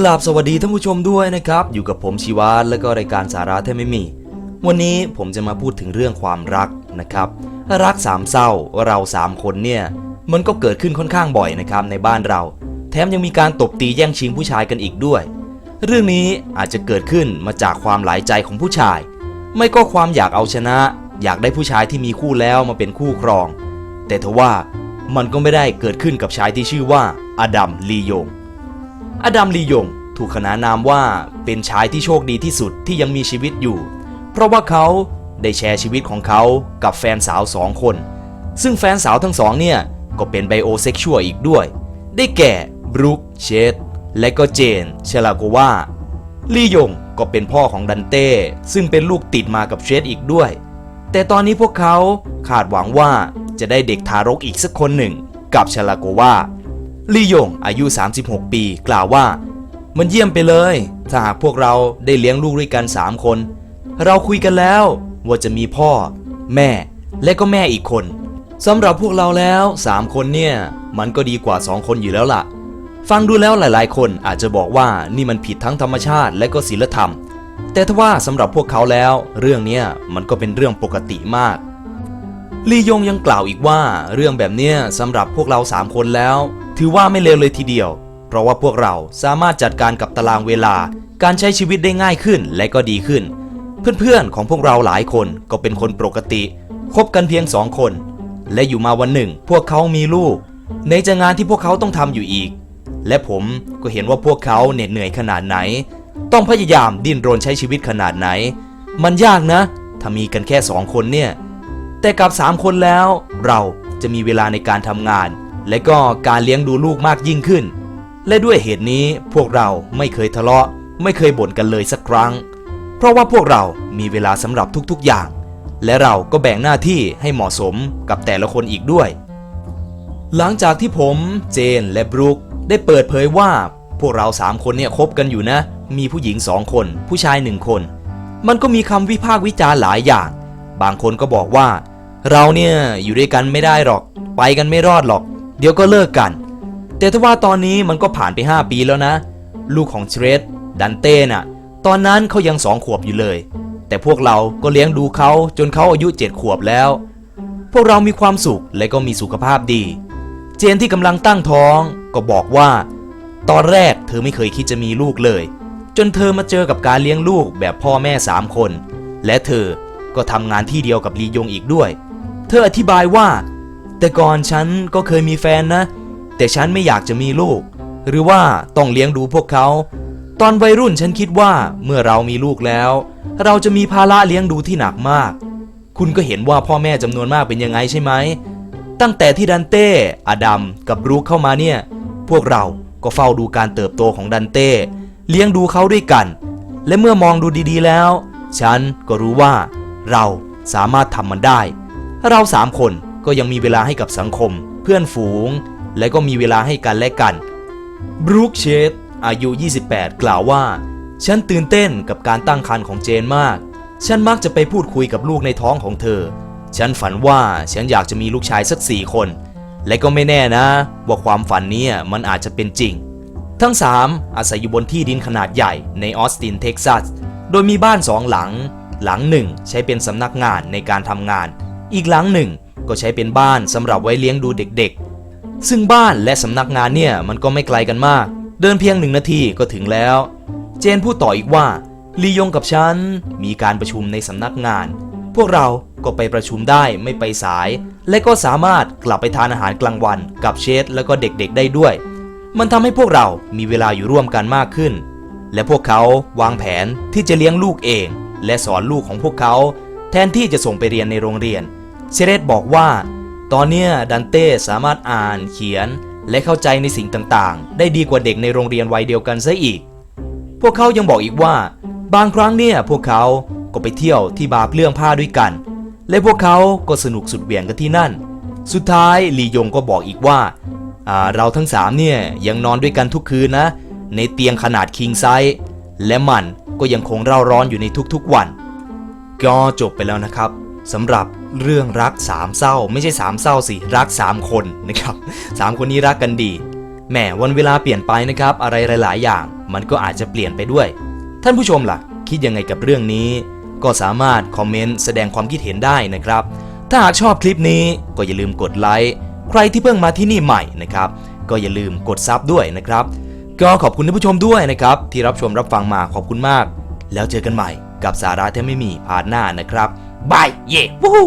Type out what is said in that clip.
กราบสวัสดีท่านผู้ชมด้วยนะครับ อยู่กับผมชีวาและก็รายการสาระแท้ไม่มี วันนี้ผมจะมาพูดถึงเรื่องความรักนะครับ รักสามเศร้าเราสามคนเนี่ย มันก็เกิดขึ้นค่อนข้างบ่อยนะครับในบ้านเรา แถมยังมีการตบตีแย่งชิงผู้ชายกันอีกด้วย เรื่องนี้อาจจะเกิดขึ้นมาจากความหลายใจของผู้ชาย ไม่ก็ความอยากเอาชนะ อยากได้ผู้ชายที่มีคู่แล้วมาเป็นคู่ครอง แต่ทว่ามันก็ไม่ได้เกิดขึ้นกับชายที่ชื่อว่าอดัมลียง อดัมลียงถูกขนานนามว่าเป็นชายที่โชคดีที่สุดที่ยังมีชีวิตอยู่ เพราะว่าเขาได้แชร์ชีวิตของเขากับแฟนสาวสองคน ซึ่งแฟนสาวทั้งสองเนี่ย ก็เป็นไบโอเซ็กชวลอีกด้วย ได้แก่บรูคเชดและก็เจนเชลาโกวาลียงก็เป็นพ่อของดันเต้ ซึ่งเป็นลูกติดมากับเชดอีกด้วย แต่ตอนนี้พวกเขาคาดหวังว่าจะได้เด็กทารกอีกสักคนหนึ่งกับเชลาโกวา ลี่ยงอายุ 36 ปี กล่าวว่า มันเยี่ยมไปเลย ถ้าหากพวกเราได้เลี้ยงลูกด้วยกัน 3 คน เราคุยกันแล้วว่าจะมีพ่อ แม่ และก็แม่อีกคนสำหรับพวกเราแล้ว 3 คนเนี่ย มันก็ดีกว่า 2 คนอยู่แล้วล่ะ ฟังดูแล้วหลายๆ คนอาจจะบอกว่านี่มันผิดทั้งธรรมชาติและก็ศีลธรรม แต่ทว่าสำหรับพวกเขาแล้ว เรื่องเนี้ยมันก็เป็นเรื่องปกติมาก ลียงยังกล่าวอีกว่า เรื่องแบบเนี้ยสำหรับพวกเรา 3 คนแล้ว ถือว่าไม่เลวเลยทีเดียว เพราะว่าพวกเราสามารถจัดการกับตารางเวลา การใช้ชีวิตได้ง่ายขึ้นและก็ดีขึ้น เพื่อนๆของพวกเราหลายคนก็เป็นคนปกติคบกันเพียงสองคน และอยู่มาวันหนึ่ง พวกเขามีลูก ในจะงานที่พวกเขาต้องทำอยู่อีก และผมก็เห็นว่าพวกเขาเหน็ดเหนื่อยขนาดไหน ต้องพยายามดิ้นรนใช้ชีวิตขนาดไหน มันยากนะ ถ้ามีกันแค่สองคนเนี่ย แต่กับ3คนแล้ว เราจะมีเวลาในการทำงาน และก็การเลี้ยงดูลูกมากยิ่งขึ้น และด้วยเหตุนี้พวกเราไม่เคยทะเลาะ ไม่เคยบ่นกันเลยสักครั้ง เพราะว่าพวกเรามีเวลาสำหรับทุกๆอย่าง และเราก็แบ่งหน้าที่ให้เหมาะสมกับแต่ละคนอีกด้วย หลังจากที่ผมเจนและบรูคได้เปิดเผยว่าพวกเราสามคนเนี่ยคบกันอยู่นะ มีผู้หญิงสองคน ผู้ชายหนึ่งคน มันก็มีคำวิพากษ์วิจารณ์หลายอย่าง บางคนก็บอกว่า เราเนี่ยอยู่ด้วยกันไม่ได้หรอก ไปกันไม่รอดหรอก เดี๋ยวก็เลิกกัน แต่ถ้าว่าตอนนี้มันก็ผ่านไป 5 ปีแล้วนะ ลูกของเทรดดันเต้น่ะ ตอนนั้นเขายังสองขวบอยู่เลย แต่พวกเราก็เลี้ยงดูเขาจนเขาอายุ7ขวบแล้ว พวกเรามีความสุขและก็มีสุขภาพดี เจนที่กำลังตั้งท้องก็บอกว่า ตอนแรกเธอไม่เคยคิดจะมีลูกเลย จนเธอมาเจอกับการเลี้ยงลูกแบบพ่อแม่สามคน และเธอก็ทำงานที่เดียวกับลียงอีกด้วย เธออธิบายว่า แต่ก่อนฉันก็เคยมีแฟนนะ แต่ฉันไม่อยากจะมีลูก หรือว่าต้องเลี้ยงดูพวกเขา ตอนวัยรุ่นฉันคิดว่าเมื่อเรามีลูกแล้ว เราจะมีภาระเลี้ยงดูที่หนักมาก คุณก็เห็นว่าพ่อแม่จำนวนมากเป็นยังไงใช่ไหม ตั้งแต่ที่ดันเต้ อดัม กับบรูคเข้ามาเนี่ย พวกเราก็เฝ้าดูการเติบโตของดันเต้ เลี้ยงดูเขาด้วยกัน และเมื่อมองดูดีๆแล้ว ฉันก็รู้ว่า เราสามารถทำมันได้ เราสามคน ก็ยังมีเวลาให้กับสังคม เพื่อนฝูง และก็มีเวลาให้กันและกันบรูคเชดอายุ 28 กล่าวว่า ฉันตื่นเต้นกับการตั้งครรภ์ของเจนมาก ฉันมักจะไปพูดคุยกับลูกในท้องของเธอ ฉันฝันว่าฉันอยากจะมีลูกชายสักสี่คน และก็ไม่แน่นะ ว่าความฝันนี้มันอาจจะเป็นจริง ทั้ง 3 อาศัยอยู่บนที่ดินขนาดใหญ่ในออสตินเท็กซัส โดยมีบ้านสองหลัง หลังหนึ่งใช้เป็นสำนักงานในการทำงาน อีกหลังหนึ่ง ก็ใช้เป็นบ้านสำหรับไว้เลี้ยงดูเด็กๆ ซึ่งบ้านและสำนักงานเนี่ยมันก็ไม่ไกลกันมาก เดินเพียงหนึ่งนาทีก็ถึงแล้ว เจนพูดต่ออีกว่าลียงกับฉันมีการประชุมในสำนักงาน พวกเราก็ไปประชุมได้ไม่ไปสาย และก็สามารถกลับไปทานอาหารกลางวันกับเชฟแล้วก็เด็กๆได้ด้วย มันทำให้พวกเรามีเวลาอยู่ร่วมกันมากขึ้น และพวกเขาวางแผนที่จะเลี้ยงลูกเอง และสอนลูกของพวกเขา แทนที่จะส่งไปเรียนในโรงเรียน เชเรตบอกว่า ตอนเนี้ยดันเต้สามารถอ่านเขียนและเข้าใจในสิ่งต่างๆ ได้ดีกว่าเด็กในโรงเรียนวัยเดียวกันซะอีก พวกเขายังบอกอีกว่า บางครั้งเนี่ยพวกเขาก็ไปเที่ยวที่บาร์เปลื้องผ้าด้วยกัน และพวกเขาก็สนุกสุดเหวี่ยงกันที่นั่น สุดท้ายลียงก็บอกอีกว่าอ่าเราทั้งสามเนี่ยยังนอนด้วยกันทุกคืนนะ ในเตียงขนาดคิงไซส์และมันก็ยังคงเร่าร้อนอยู่ในทุกๆวัน ก็จบไปแล้วนะครับ สำหรับเรื่องรักสามเศร้า ไม่ใช่สามเศร้าสิรักสามคนนะครับสามคนนี้รักกันดีแหมวันเวลาเปลี่ยนไปนะครับ อะไรหลาย ๆ อย่าง มันก็อาจจะเปลี่ยนไปด้วย ท่านผู้ชมล่ะ คิดยังไงกับเรื่องนี้ ก็สามารถคอมเมนต์แสดงความคิดเห็นได้นะครับ ถ้าหากชอบคลิปนี้ก็อย่าลืมกดไลค์ใครที่เพิ่งมาที่นี่ใหม่นะครับก็อย่าลืมกดซับด้วยนะครับ ก็ขอบคุณท่านผู้ชมด้วยนะครับ ที่รับชมรับฟังมาขอบคุณมาก แล้วเจอกันใหม่กับสาระที่ไม่มีพาร์ทหน้านะครับ บายเย่วู้ฮู้